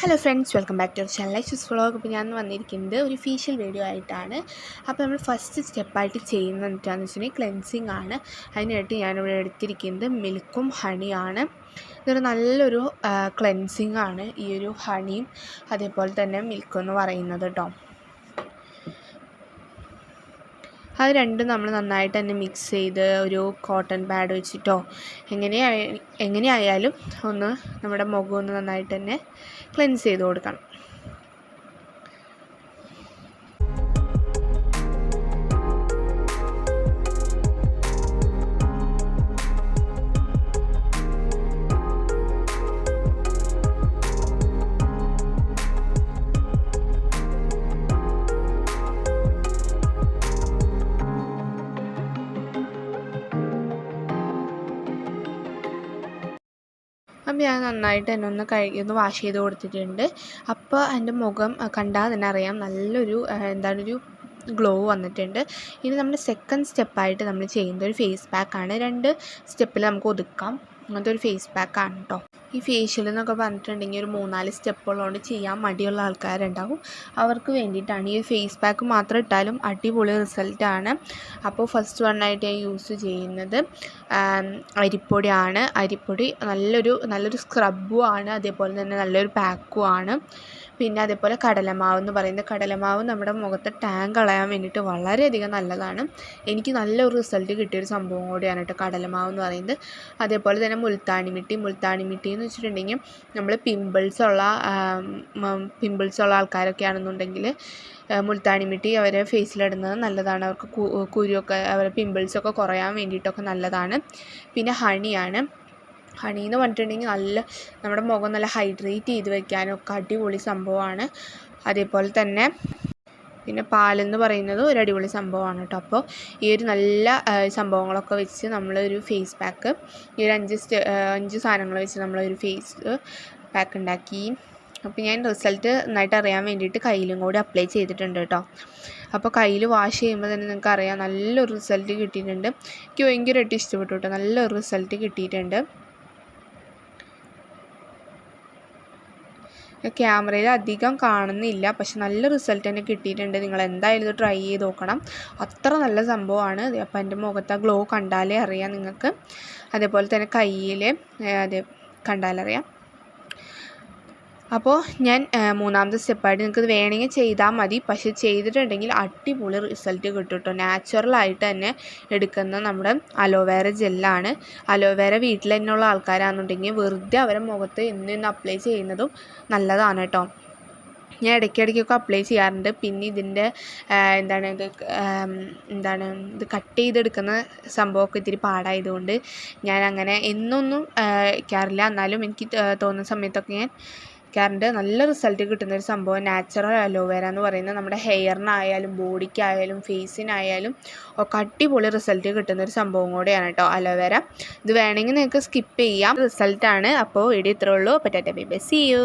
Hello friends welcome back to channel life vlog അപ്പോൾ ഞാൻ വന്നിരിക്കുന്നത് ഒരു ഫേഷ്യൽ വീഡിയോ ആയിട്ടാണ്. അപ്പോൾ നമ്മൾ ഫസ്റ്റ് സ്റ്റെപ്പായിട്ട് ചെയ്യുന്നത് എന്താണെന്ന് വെച്ചിട്ടുണ്ടെങ്കിൽ ക്ലെൻസിങ് ആണ്. അതിനായിട്ട് ഞാനിവിടെ എടുത്തിരിക്കുന്നത് മിൽക്കും ഹണിയാണ് ഇതൊരു നല്ലൊരു ക്ലെൻസിങ് ആണ് ഈ ഒരു ഹണിയും അതേപോലെ തന്നെ മിൽക്കും എന്ന് പറയുന്നത് കേട്ടോ അത് രണ്ടും നമ്മൾ നന്നായിട്ട് തന്നെ മിക്സ് ചെയ്ത് ഒരു കോട്ടൺ പാഡ് വെച്ചിട്ടോ എങ്ങനെ എങ്ങനെയായാലും ഒന്ന് നമ്മുടെ മുഖം ഒന്ന് നന്നായിട്ട് തന്നെ ക്ലെൻസ് ചെയ്ത് കൊടുക്കണം. അപ്പം ഞാൻ നന്നായിട്ട് തന്നെ ഒന്ന് കഴുകി ഒന്ന് വാഷ് ചെയ്ത് കൊടുത്തിട്ടുണ്ട്. അപ്പോൾ എന്റെ മുഖം കണ്ടാൽ തന്നെ അറിയാം നല്ലൊരു എന്താണൊരു ഗ്ലോ വന്നിട്ടുണ്ട്. ഇനി നമ്മുടെ സെക്കൻഡ് സ്റ്റെപ്പായിട്ട് നമ്മൾ ചെയ്യുന്നത് ഒരു ഫേസ് പാക്കാണ് രണ്ട് സ്റ്റെപ്പിൽ നമുക്ക് ഒതുക്കാം. അങ്ങനത്തെ ഒരു ഫേസ് പാക്കാണ് കേട്ടോ ഈ ഫേഷ്യൽ എന്നൊക്കെ പറഞ്ഞിട്ടുണ്ടെങ്കിൽ ഒരു മൂന്നാൽ സ്റ്റെപ്പുള്ളതുകൊണ്ട് ചെയ്യാൻ മടിയുള്ള ആൾക്കാരുണ്ടാവും. അവർക്ക് വേണ്ടിയിട്ടാണ്. ഈ ഫേസ് പാക്ക് മാത്രം ഇട്ടാലും അടിപൊളി റിസൾട്ടാണ് അപ്പോൾ ഫസ്റ്റ് വണ്ണായിട്ട് ഞാൻ യൂസ് ചെയ്യുന്നത് അരിപ്പൊടിയാണ്. അരിപ്പൊടി നല്ലൊരു നല്ലൊരു സ്ക്രബും ആണ്. അതേപോലെ തന്നെ നല്ലൊരു പാക്കും ആണ്. പിന്നെ അതേപോലെ കടലമാവ് എന്ന് പറയുന്നത് കടലമാവ് നമ്മുടെ മുഖത്തെ ടാൻ കളയാൻ വേണ്ടിയിട്ട് വളരെയധികം നല്ലതാണ്. എനിക്ക് നല്ലൊരു റിസൾട്ട് കിട്ടിയൊരു സംഭവം കൂടിയാണ് കേട്ടോ കടലമാവ് എന്ന് പറയുന്നത്. അതേപോലെ തന്നെ മുൽത്താണിമിട്ടി മിട്ടി. മിട്ടി എന്ന് വെച്ചിട്ടുണ്ടെങ്കിൽ നമ്മൾ പിമ്പിൾസ് ഉള്ള പിമ്പിൾസ് ഉള്ള ആൾക്കാരൊക്കെ ആണെന്നുണ്ടെങ്കിൽ മുൽത്താണിമിട്ടി അവരെ ഫേസിലിടുന്നത് നല്ലതാണ്. അവർക്ക് കുരുവൊക്കെ അവരെ പിമ്പിൾസൊക്കെ കുറയാൻ വേണ്ടിയിട്ടൊക്കെ നല്ലതാണ്. പിന്നെ ഹണിയാണ്. ഹണി എന്ന് പറഞ്ഞിട്ടുണ്ടെങ്കിൽ നല്ല നമ്മുടെ മുഖം നല്ല ഹൈഡ്രേറ്റ് ചെയ്ത് വെക്കാനൊക്കെ അടിപൊളി സംഭവമാണ്. അതേപോലെ തന്നെ പിന്നെ പാലെന്ന് പറയുന്നത് ഒരു അടിപൊളി സംഭവമാണ് കേട്ടോ അപ്പോൾ ഈ ഒരു നല്ല സംഭവങ്ങളൊക്കെ വെച്ച് നമ്മളൊരു ഫേസ് പാക്ക് ഈ ഒരു അഞ്ച് അഞ്ച് സാധനങ്ങൾ വെച്ച് നമ്മളൊരു ഫേസ് പാക്ക് ഉണ്ടാക്കി. അപ്പോൾ ഞാൻ റിസൾട്ട് നന്നായിട്ട് അറിയാൻ വേണ്ടിയിട്ട് കയ്യിലും കൂടി അപ്ലൈ ചെയ്തിട്ടുണ്ട് കേട്ടോ അപ്പോൾ കയ്യിൽ വാഷ് ചെയ്യുമ്പോൾ തന്നെ നിങ്ങൾക്ക് അറിയാം നല്ലൊരു റിസൾട്ട് കിട്ടിയിട്ടുണ്ട്. എനിക്ക് ഭയങ്കരമായിട്ട് ഇഷ്ടപ്പെട്ടു കേട്ടോ നല്ലൊരു റിസൾട്ട് കിട്ടിയിട്ടുണ്ട്. ക്യാമറയിൽ അധികം കാണുന്നില്ല. പക്ഷെ നല്ല റിസൾട്ട് തന്നെ കിട്ടിയിട്ടുണ്ട്. നിങ്ങൾ എന്തായാലും ഇത് ട്രൈ ചെയ്ത് നോക്കണം. അത്ര നല്ല സംഭവമാണ്. അപ്പോൾ എന്റെ മുഖത്ത് ഗ്ലോ കണ്ടാലേ അറിയാം നിങ്ങൾക്ക്. അതേപോലെ തന്നെ കയ്യിൽ അതെ കണ്ടാലറിയാം. അപ്പോൾ ഞാൻ മൂന്നാമത്തെ സ്റ്റെപ്പായിട്ട് നിങ്ങൾക്ക് വേണമെങ്കിൽ ചെയ്താൽ മതി. പക്ഷേ ചെയ്തിട്ടുണ്ടെങ്കിൽ അടിപൊളി റിസൾട്ട് കിട്ടും കേട്ടോ നാച്ചുറലായിട്ട് തന്നെ എടുക്കുന്ന നമ്മുടെ അലോവേര ജെല്ലാണ്. അലോവേര വീട്ടിൽ തന്നെയുള്ള ആൾക്കാരാണെന്നുണ്ടെങ്കിൽ വെറുതെ അവരെ മുഖത്ത് എന്നും അപ്ലൈ ചെയ്യുന്നതും നല്ലതാണ് കേട്ടോ. ഞാൻ ഇടയ്ക്കിടയ്ക്കൊക്കെ അപ്ലൈ ചെയ്യാറുണ്ട്. പിന്നെ ഇതിന്റെ എന്താണ് ഇത് എന്താണ് ഇത് കട്ട് ചെയ്തെടുക്കുന്ന സംഭവമൊക്കെ ഇത്തിരി പാടായതുകൊണ്ട് ഞാൻ അങ്ങനെ എന്നൊന്നും വയ്ക്കാറില്ല എന്നാലും എനിക്ക് തോന്നുന്ന സമയത്തൊക്കെ ഞാൻ വയ്ക്കാറുണ്ട് നല്ല റിസൾട്ട് കിട്ടുന്ന ഒരു സംഭവം നാച്ചുറൽ അലോവേര എന്ന് പറയുന്നത് നമ്മുടെ ഹെയറിനായാലും ബോഡിക്കായാലും ഫേസിനായാലും ഒക്കെ അടിപൊളി റിസൾട്ട് കിട്ടുന്ന ഒരു സംഭവം കൂടെയാണ് കേട്ടോ അലോവേര ഇത് വേണമെങ്കിൽ നിങ്ങൾക്ക് സ്കിപ്പ് ചെയ്യാം. റിസൾട്ടാണ് അപ്പോൾ വീഡിയോ ഇത്രേ ഉള്ളൂ. പറ്റാറ്റ ബൈ ബൈ. See you